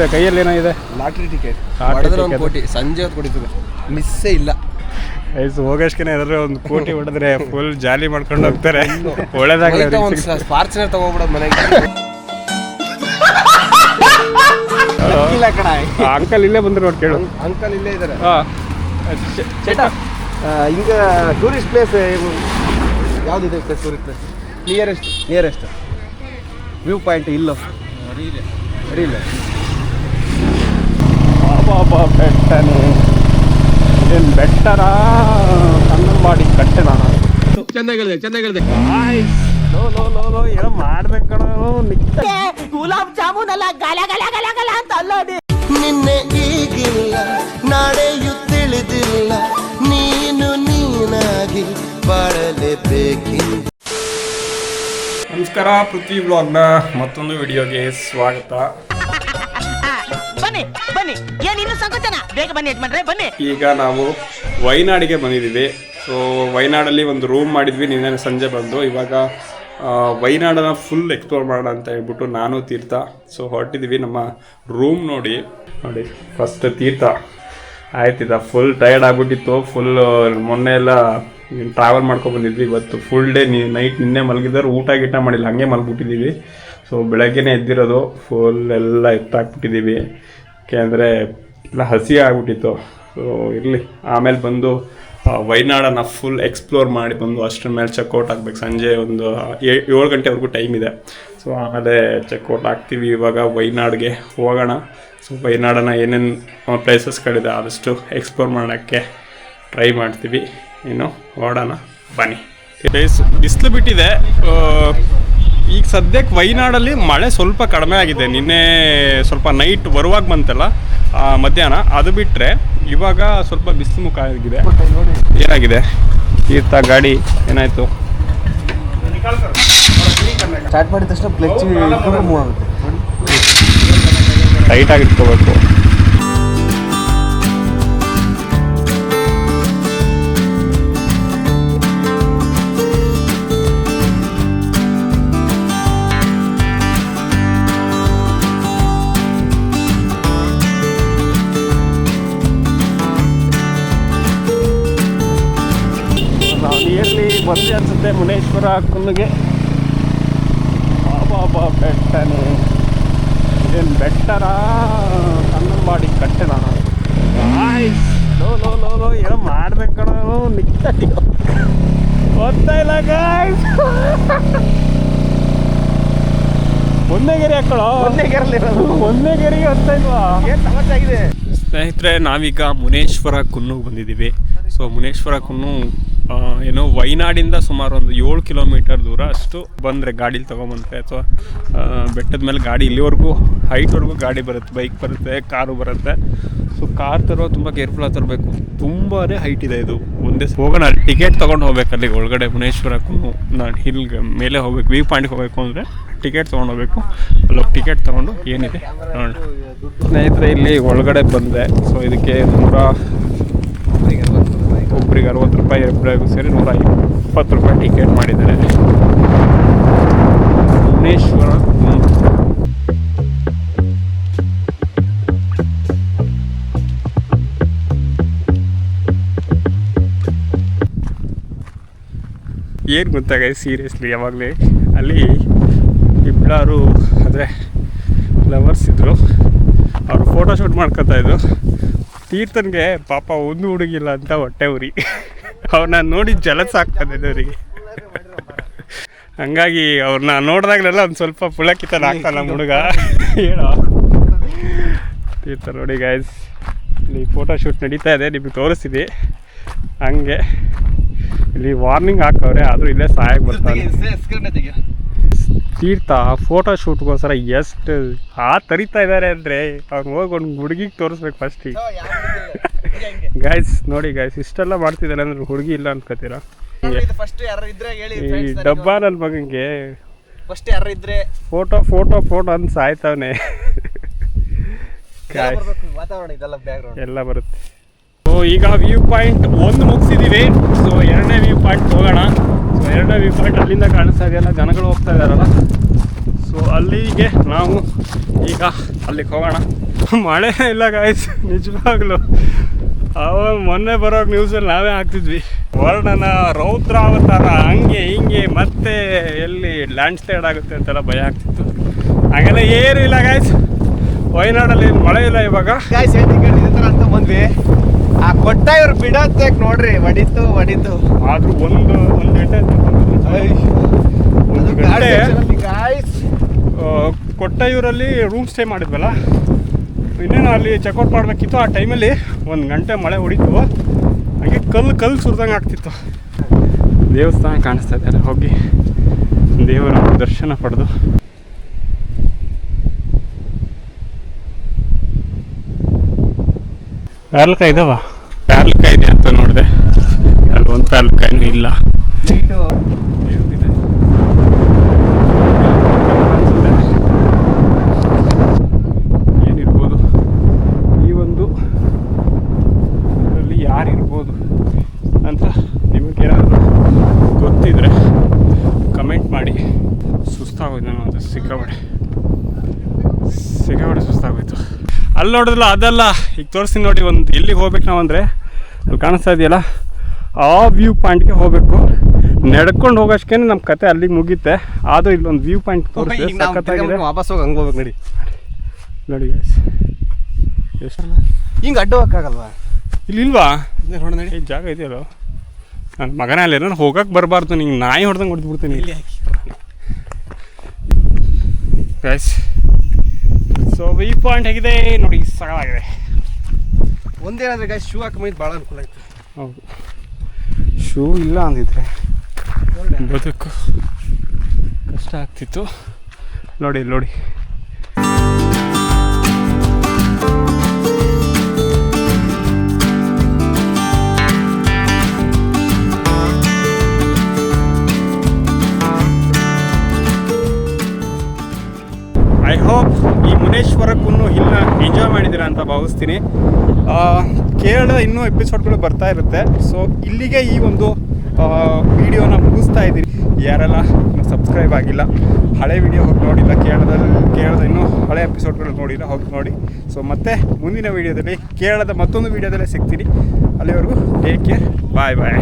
ಕೈಯಲ್ಲಿ ಏನಾಗಿದೆ lottery ticket. ಹೊಡೆದ್ರೆ ಒಂದು ಕೋಟಿ ಸಂಜೆ ಹೊತ್ತು ಕೊಡಿತದೆ ಮಿಸ್ಸೇ ಇಲ್ಲ. ಐಸ್ ಹೋಗೋಷ್ಟಕ್ಕೆ ಏನಾದ್ರು ಒಂದು ಕೋಟಿ ಹೊಡೆದ್ರೆ ಫುಲ್ ಜಾಲಿ ಮಾಡ್ಕೊಂಡು ಹೋಗ್ತಾರೆ. ಒಳ್ಳೇದಾಗ್ಲಿ ಒಂದು ಫಾರ್ಚುನರ್ ತಗೋಬಿಡೋದು ಮನೆಗೆ. ಇಲ್ಲ ಕಣ. ಅಂಕಲ್ ಇಲ್ಲೇ ಬಂದ್ರು ನೋಡಿ ಕೇಳು. ಅಂಕಲ್ ಇಲ್ಲೇ ಇದ್ದಾರೆ ಚೇಟ ಹಿಂಗ tourist place ಯಾವ್ದಿದೆ place tourist place nearest nearest view point ಇಲ್ಲೋ ಅಡಿಯಿಲ್ಲ ಬಾಬಾ ಬೆಟ್ಟನೇ. ಇದೇನು ಬೆಟ್ಟರ? ಕನ್ನಡ ಕಟ್ಟೆನ ಚೆನ್ನಾಗಿ ಹೇಳಿದೆ ಚೆನ್ನಾಗಿ ಹೇಳಿದೆ ಲೋ ಲೋ ಲೋ ಲೋ ಏನೋ ಮಾಡ್ಬೇಕು ಕಣ? ಗುಲಾಬ್ ಜಾಮೂನ್ ಅಲ್ಲ ಗಲ ಗಲ ಗಲ ಗಲ ಅಂತ ಅಲ್ಲೋಡಿ ನಿನ್ನೆ ಈಗಿಲ್ಲ ನಾಳೆಯು ತಿಳಿದಿಲ್ಲ. ನೀನು ನೀನಾಗಿ ಬಾಳಲೇಬೇಕಿ. ನಮಸ್ಕಾರ ಪೃಥ್ವಿ ಬ್ಲಾಗ್ನ ಮತ್ತೊಂದು ವಿಡಿಯೋಗೆ ಸ್ವಾಗತ. ಬನ್ನಿ ಬನ್ನಿ ಏನ್ ಸಂಕೋಚನ. ಬೇಗ ಬನ್ನಿ ಯಜಮಾನ್ರೆ ಬನ್ನಿ. ಈಗ ನಾವು ವೈನಾಡಿಗೆ ಬಂದಿದ್ದೀವಿ. ಸೊ ವೈನಾಡಲ್ಲಿ ಒಂದು ರೂಮ್ ಮಾಡಿದ್ವಿ ನಿನ್ನೆ ಸಂಜೆ ಬಂದು. ಇವಾಗ ಆ, ವಯನಾಡನ್ನ ಫುಲ್ ಎಕ್ಸ್ಪ್ಲೋರ್ ಮಾಡೋಣ ಅಂತ ಹೇಳ್ಬಿಟ್ಟು ನಾನು ತೀರ್ಥ. ಸೊ ಹೊರಟಿದ್ದೀವಿ. ನಮ್ಮ ರೂಮ್ ನೋಡಿ ನೋಡಿ ಫಸ್ಟ್ ತೀರ್ಥ. ಆಯ್ತಿದ ಫುಲ್ ಟಯರ್ಡ್ ಆಗ್ಬಿಟ್ಟಿತ್ತು. ಫುಲ್ ಮೊನ್ನೆ ಎಲ್ಲ ಟ್ರಾವೆಲ್ ಮಾಡ್ಕೊಂಡು ಬಂದಿದ್ವಿ. ಇವತ್ತು ಫುಲ್ ಡೇ ನೀ ನೈಟ್ ನಿನ್ನೆ ಮಲಗಿದ್ದಾರೆ ಊಟ ಗೀಟ ಮಾಡಿಲ್ಲ. ಹಂಗೆ ಮಲಗ್ಬಿಟ್ಟಿದ್ದೀವಿ. ಸೊ ಬೆಳಗ್ಗೆನೇ ಎದ್ದಿರೋದು. ಫುಲ್ ಎಲ್ಲ ಎತ್ತಾಕ್ಬಿಟ್ಟಿದ್ದೀವಿ. ಯಾಕೆಂದರೆ ಎಲ್ಲ ಹಸಿ ಆಗ್ಬಿಟ್ಟಿತ್ತು ಸೊ ಇರಲಿ. ಆಮೇಲೆ ಬಂದು ವೈನಾಡನ್ನು ಫುಲ್ ಎಕ್ಸ್ಪ್ಲೋರ್ ಮಾಡಿ ಬಂದು ಅಷ್ಟರ ಮೇಲೆ ಚೆಕ್ಔಟ್ ಆಗಬೇಕು. ಸಂಜೆ ಒಂದು ಏಳು ಗಂಟೆವರೆಗೂ ಟೈಮ್ ಇದೆ. ಸೊ ಆಮೇಲೆ ಚೆಕ್ಔಟ್ ಆಗ್ತೀವಿ ಇವಾಗ ವೈನಾಡ್ಗೆ ಹೋಗೋಣ. ಸೊ ವಯನಾಡನ ಏನೇನು ಪ್ಲೇಸಸ್ಗಳಿದೆ ಆದಷ್ಟು ಎಕ್ಸ್ಪ್ಲೋರ್ ಮಾಡೋಕ್ಕೆ ಟ್ರೈ ಮಾಡ್ತೀವಿ. ಇನ್ನು, ಓಡೋಣ. ಬನ್ನಿ. ಬಿಸಿಲು ಬಿಟ್ಟಿದೆ. ಈಗ ಸದ್ಯಕ್ಕೆ ವೈನಾಡಲ್ಲಿ ಮಳೆ ಸ್ವಲ್ಪ ಕಡಿಮೆ ಆಗಿದೆ. ನಿನ್ನೆ ಸ್ವಲ್ಪ ನೈಟ್ ಬರುವಾಗ ಬಂತಲ್ಲ ಮಧ್ಯಾಹ್ನ. ಅದು ಬಿಟ್ಟರೆ ಇವಾಗ ಸ್ವಲ್ಪ ಬಿಸಿಲು ಮುಖ ಆಗಿದೆ. ಏನಾಗಿದೆ? ತೀರ್ಥ ಗಾಡಿ ಏನಾಯಿತು? ಸ್ಟಾರ್ಟ್ ಮಾಡಿದ ತಕ್ಷಣ ಟೈಟಾಗಿ ಇಟ್ಕೋಬೇಕು. ನಿಯರ್ಲಿ ಬಂದ್ವಿ ಅನ್ಸುತ್ತೆ ಮುನೇಶ್ವರ ಕುನ್ನಿಗೆ. ಬಾಬಾ ಬೆಟ್ಟನೇ. ಇದೇನು ಬೆಟ್ಟರ? ಕನ್ನಂಬಾಡಿ ಕಟ್ಟೆನ? ಲೋ ಲೋ ಲೋ ಲೋ ಏನೋ ಮಾಡ್ಬೇಕು ಕಣೋ. ನಿಕ್ತಟಿ ಗೊತ್ತಾ ಇಲ್ಲ ಗಾಯ್ಸ್ ಒಂದೇಗೆರೆ ಹಾಕೊಳ್ಳೋ ಒಂದೇಗೆರೆಗೆ ಹೋಗ್ತಾ ಇಲ್ವಾ? ಆಗಿದೆ? ಸ್ನೇಹಿತರೆ ನಾವೀಗ ಮುನೇಶ್ವರ ಕುನ್ನು ಬಂದಿದ್ದೀವಿ. ಸೊ ಮುನೇಶ್ವರ ಕುನ್ನು ಏನು, ವೈನಾಡಿಂದ ಸುಮಾರು ಒಂದು ಏಳು ಕಿಲೋಮೀಟರ್ ದೂರ ಅಷ್ಟು ಬಂದರೆ ಗಾಡೀಲಿ ತೊಗೊಂಬಂದರೆ ಅಥವಾ ಬೆಟ್ಟದ ಮೇಲೆ ಗಾಡಿ ಇಲ್ಲಿವರೆಗೂ, ಹೈಟ್ವರೆಗೂ ಗಾಡಿ ಬರುತ್ತೆ ಬೈಕ್ ಬರುತ್ತೆ, ಕಾರು ಬರುತ್ತೆ. ಸೊ ಕಾರ್ ತರೋ ತುಂಬ ಕೇರ್ಫುಲ್ ತರಬೇಕು. ತುಂಬಾ ಹೈಟ್ ಇದೆ ಇದು. ಒಂದೇ ಹೋಗೋಣ ಟಿಕೆಟ್ ತೊಗೊಂಡು ಹೋಗ್ಬೇಕು ಅಲ್ಲಿಗೆ. ಒಳಗಡೆ ಭುವನೇಶ್ವರಕ್ಕೂ ನಾನು ಹಿಲ್ಗೆ ಮೇಲೆ ಹೋಗ್ಬೇಕು ವ್ಯೂ ಪಾಯಿಂಟ್ಗೆ ಹೋಗಬೇಕು ಅಂದರೆ ಟಿಕೆಟ್ ತೊಗೊಂಡು ಹೋಗ್ಬೇಕು. ಅಲ್ಲೋಗಿ ಟಿಕೆಟ್ ತೊಗೊಂಡು ಏನಿದೆ ನೋಡೋಣ. ಸ್ನೇಹಿತರೆ, ಇಲ್ಲಿ ಒಳಗಡೆ ಬಂದೆ. ಸೊ ಇದಕ್ಕೆ ನೂರ ಒಬ್ರಿಗೆ ಅರವತ್ತು ರೂಪಾಯಿ ಇಬ್ಬರಿಗೂ ಸೇರಿ ನೂರ ಇಪ್ಪತ್ತು ರೂಪಾಯಿ ಟಿಕೆಟ್ ಮಾಡಿದ್ದಾರೆ ಭುವನೇಶ್ವರ. ಏನು ಗೊತ್ತಾಗ ಸೀರಿಯಸ್ಲಿ ಯಾವಾಗಲೇ? ಅಲ್ಲಿ ಇಬ್ಬರು ಅಂದರೆ ಲವರ್ಸ್ ಇದ್ದರು ಅವರು ಫೋಟೋಶೂಟ್ ಶೂಟ್ ಮಾಡ್ಕೊತಾ ಇದ್ರು. ತೀರ್ಥನ್ಗೆ ಪಾಪ ಒಂದು ಹುಡುಗಿಲ್ಲ ಅಂತ ಹೊಟ್ಟೆ ಉರಿ. ಅವ್ರನ್ನ ನೋಡಿ ಜಲಸ್ ಆಗ್ತದೆ ಅವರಿಗೆ ಹಂಗಾಗಿ ಅವ್ರನ್ನ ನೋಡಿದಾಗಲೆಲ್ಲ ಒಂದು ಸ್ವಲ್ಪ ಪುಳಕಿತನ ಆಗ್ತಾನೆ ನಮ್ಮ ಹುಡುಗ. ಹೇಳೋ. ತೀರ್ಥ ನೋಡಿ ಗಾಯ್ಸ್ ಇಲ್ಲಿ ಫೋಟೋ ಶೂಟ್ ನಡೀತಾ ಇದೆ, ನಿಮಗೆ ತೋರಿಸ್ತೀವಿ ಹಂಗೆ. ಇಲ್ಲಿ ವಾರ್ನಿಂಗ್ ಹಾಕವ್ರೆ, ಆದರೂ ಇಲ್ಲೇ ಸಹಾಯಕ್ಕೆ ಬರ್ತಾನೆ. ತೀರ್ಥ ಫೋಟೋ ಶೂಟ್ಗೋಸ್ಕರ ಎಷ್ಟು, ಆ ತರಿತಾ ಇದ್ದಾರೆ ಅಂದರೆ, ಅವ್ನು ಹೋಗಿ ಒಂದು ಹುಡುಗಿಗೆ ತೋರಿಸ್ಬೇಕು ಫಸ್ಟಿಗೆ ಗಾಯ್ಸ್ ನೋಡಿ ಗಾಯ್ಸ್ ಇಷ್ಟೆಲ್ಲ ಮಾಡ್ತಿದ್ದಾರೆ ಅಂದ್ರೆ ಹುಡುಗಿ ಇಲ್ಲ ಅನ್ಕೋತೀರಾ? ಫಸ್ಟ್ ಯಾರು ಇದ್ರೆ ಹೇಳಿ ಈ ಡಬ್ಬ ನನ್ನ ಮಗನಿಗೆ ಫಸ್ಟ್ ಯಾರು ಇದ್ರೆ ಫೋಟೋ ಫೋಟೋ ಫೋಟೋ ಅಂತ ಸಾಯ್ತವನೆ ಗಾಯ್ಸ್ ವಾತಾವರಣ ಇದೆಲ್ಲ ಬ್ಯಾಕ್ಗ್ರೌಂಡ್ ಎಲ್ಲ ಬರುತ್ತೆ. ಸೊ ಈಗ ವ್ಯೂ ಪಾಯಿಂಟ್ ಒಂದು ಮುಗಿಸಿದ್ದೀವಿ ಸೊ ಎರಡನೇ ವ್ಯೂ ಪಾಯಿಂಟ್ ಹೋಗೋಣ. ಸೊ ಎರಡನೇ ವ್ಯೂ ಪಾಯಿಂಟ್ ಅಲ್ಲಿಂದ ಕಾಣಿಸ್ತಾ ಇದೆಯಲ್ಲ ಜನಗಳು ಹೋಗ್ತಾ ಇದ್ದಾರಲ್ಲ? ಸೊ ಅಲ್ಲಿಗೆ ನಾವು ಈಗ ಅಲ್ಲಿಗೆ ಹೋಗೋಣ. ಮಳೆ ಇಲ್ಲ ಗಾಯ್ಸ್ ನಿಜವಾಗ್ಲು. ಅವಾಗ ಮೊನ್ನೆ ಬರೋ ನ್ಯೂಸಲ್ಲಿ ನಾವೇ ಹಾಕ್ತಿದ್ವಿ. ವರ್ಣನ ರೌದ್ರಾವತಾರ ಹಂಗೆ ಹಿಂಗೆ ಮತ್ತೆ ಎಲ್ಲಿ ಲ್ಯಾಂಡ್ ಸ್ಲೈಡ್ ಆಗುತ್ತೆ ಅಂತೆಲ್ಲ ಭಯ ಆಗ್ತಿತ್ತು. ಹಾಗೆಲ್ಲ ಏನು ಇಲ್ಲ ಗಾಯ್ಸ್ ವಯನಾಡಲ್ಲಿ ಮಳೆ ಇಲ್ಲ ಇವಾಗ. ಗಾಯ್ಸ್ ಅಂತ ಬಂದ್ವಿ. ಆ ಕೊಟ್ಟ ಇವ್ರು ಬಿಡತ್ತೆ ನೋಡ್ರಿ ಹೊಡಿತು ಹೊಡಿತು. ಆದ್ರೂ ಒಂದು ಒಂದು ಗಂಟೆ ಒಂದು ಗಂಟೆ. ಗಾಯ್ಸ್ ಆ, ಕೊಟ್ಟಯೂರಲ್ಲಿ ರೂಮ್ ಸ್ಟೇ ಮಾಡಿದ್ವಲ್ಲ? ಇನ್ನೇನು ಅಲ್ಲಿ ಚೆಕ್ಔಟ್ ಮಾಡಬೇಕಿತ್ತು, ಆ ಟೈಮಲ್ಲಿ ಒಂದು ಗಂಟೆ ಮಳೆ ಹೊಡಿತು. ಹಾಗೆ ಕಲ್ಲು ಕಲ್ಲು ಸುರಿದಂಗೆ ಆಗ್ತಿತ್ತು. ದೇವಸ್ಥಾನ ಕಾಣಿಸ್ತಾ ಇದೆ, ಹೋಗಿ. ದೇವರ ದರ್ಶನ ಪಡೆದು. ಪ್ಯಾರ್ಲಕಾಯಿ ಇದಾವ? ಪ್ಯಾರ್ಲಕಾಯಿ ಇದೆ ಅಂತ ನೋಡಿದೆ. ಅಲ್ಲಿ ಒಂದು ಪ್ಯಾರ್ಲ್ಕಾಯಿನೂ ಇಲ್ಲ ಏನಿದೆ? ಏನಿರ್ಬೋದು ಈ ಒಂದು ಇದರಲ್ಲಿ ಯಾರಿರ್ಬೋದು ಅಂತ ನಿಮಗೆ ಏನಾದರೂ ಗೊತ್ತಿದ್ರೆ ಕಮೆಂಟ್ ಮಾಡಿ ಒಂದು ಸಿಕ್ಕಾಬಡೆ ಸಿಕ್ಕಾಬಡೆ ಸುಸ್ತಾಗೋಯ್ತು. ಅಲ್ಲಿ ನೋಡಿದ್ರಲ್ಲ ಅದೆಲ್ಲ ಈಗ ತೋರಿಸ್ತೀನಿ ನೋಡಿ ಒಂದು ಎಲ್ಲಿಗೆ ಹೋಗ್ಬೇಕು ನಾವು ಅಂದರೆ ಅಲ್ಲಿ ಕಾಣಿಸ್ತಾ ಇದೆಯಲ್ಲ? ಆ ವ್ಯೂ ಪಾಯಿಂಟ್ಗೆ ಹೋಗಬೇಕು. ನಡ್ಕೊಂಡು ಹೋಗೋಷ್ಟೇ ನಮ್ಮ ಕತೆ ಅಲ್ಲಿಗೆ ಮುಗೀತೆ. ಆದರೂ ಇಲ್ಲೊಂದು ವ್ಯೂ ಪಾಯಿಂಟ್ ತೋರಿಸ್ತೀವಿ ವಾಪಸ್ ಹೋಗಿ ಹಂಗೆ ಹೋಗ್ಬೇಕು ನಡಿ. ನೋಡಿ. ಎಷ್ಟಲ್ಲ? ಹಿಂಗೆ ಅಡ್ಡ ಹೋಗಕ್ಕಾಗಲ್ವಾ? ಇಲ್ಲಿ ಇಲ್ವಾ? ಈ ಜಾಗ ಇದೆಯಲ್ಲ? ನನ್ನ ಮಗನ ಅಲ್ಲಿ ಏನಾರು ಹೋಗಕ್ಕೆ ಬರಬಾರ್ದು ನಿಂಗೆ ನಾಯಿ ಹೊಡೆದಂಗೆ ಹೊಡೆದ್ಬಿಡ್ತೀನಿ ಗೈಸ್ ಸೊ ಈ ಪಾಯಿಂಟ್ ಹೇಗಿದೆ ನೋಡಿ ಸಗಳಾಗಿದೆ ಒಂದೇನಾದ್ರೆ ಗೈಸ್ ಶೂ ಹಾಕೊಂಬೈದು ಭಾಳ ಅನುಕೂಲ ಆಯ್ತು. ಹೌದು. ಶೂ ಇಲ್ಲ ಅಂದಿದ್ರೆ ಬದುಕು ಕಷ್ಟ ಆಗ್ತಿತ್ತು. ನೋಡಿ ನೋಡಿ. ಹೋಪ್ ಈ ಮುನೇಶ್ವರಕ್ಕೂ ಇಲ್ಲ ಎಂಜಾಯ್ ಮಾಡಿದ್ದೀರಾ ಅಂತ ಭಾವಿಸ್ತೀನಿ. ಕೇರಳ ಇನ್ನೂ ಎಪಿಸೋಡ್ಗಳು ಬರ್ತಾ ಇರುತ್ತೆ. ಸೊ ಇಲ್ಲಿಗೆ ಈ ಒಂದು ವಿಡಿಯೋನ ಮುಗಿಸ್ತಾ ಇದ್ದೀನಿ. ಯಾರೆಲ್ಲ ಸಬ್ಸ್ಕ್ರೈಬ್ ಆಗಿಲ್ಲ, ಹಳೆ ವಿಡಿಯೋ ಹೋಗಿ ನೋಡಿಲ್ಲ, ಕೇರಳದಲ್ಲಿ, ಕೇರಳದ ಇನ್ನೂ ಹಳೆ ಎಪಿಸೋಡ್ಗಳು ನೋಡಿಲ್ಲ, ಹೋಗಿ ನೋಡಿ. ಸೊ ಮತ್ತೆ ಮುಂದಿನ ವಿಡಿಯೋದಲ್ಲಿ ಕೇರಳದ ಮತ್ತೊಂದು ವಿಡಿಯೋದಲ್ಲೇ ಸಿಗ್ತೀನಿ. ಅಲ್ಲಿವರೆಗೂ ಟೇಕ್ ಕೇರ್ ಬಾಯ್ ಬಾಯ್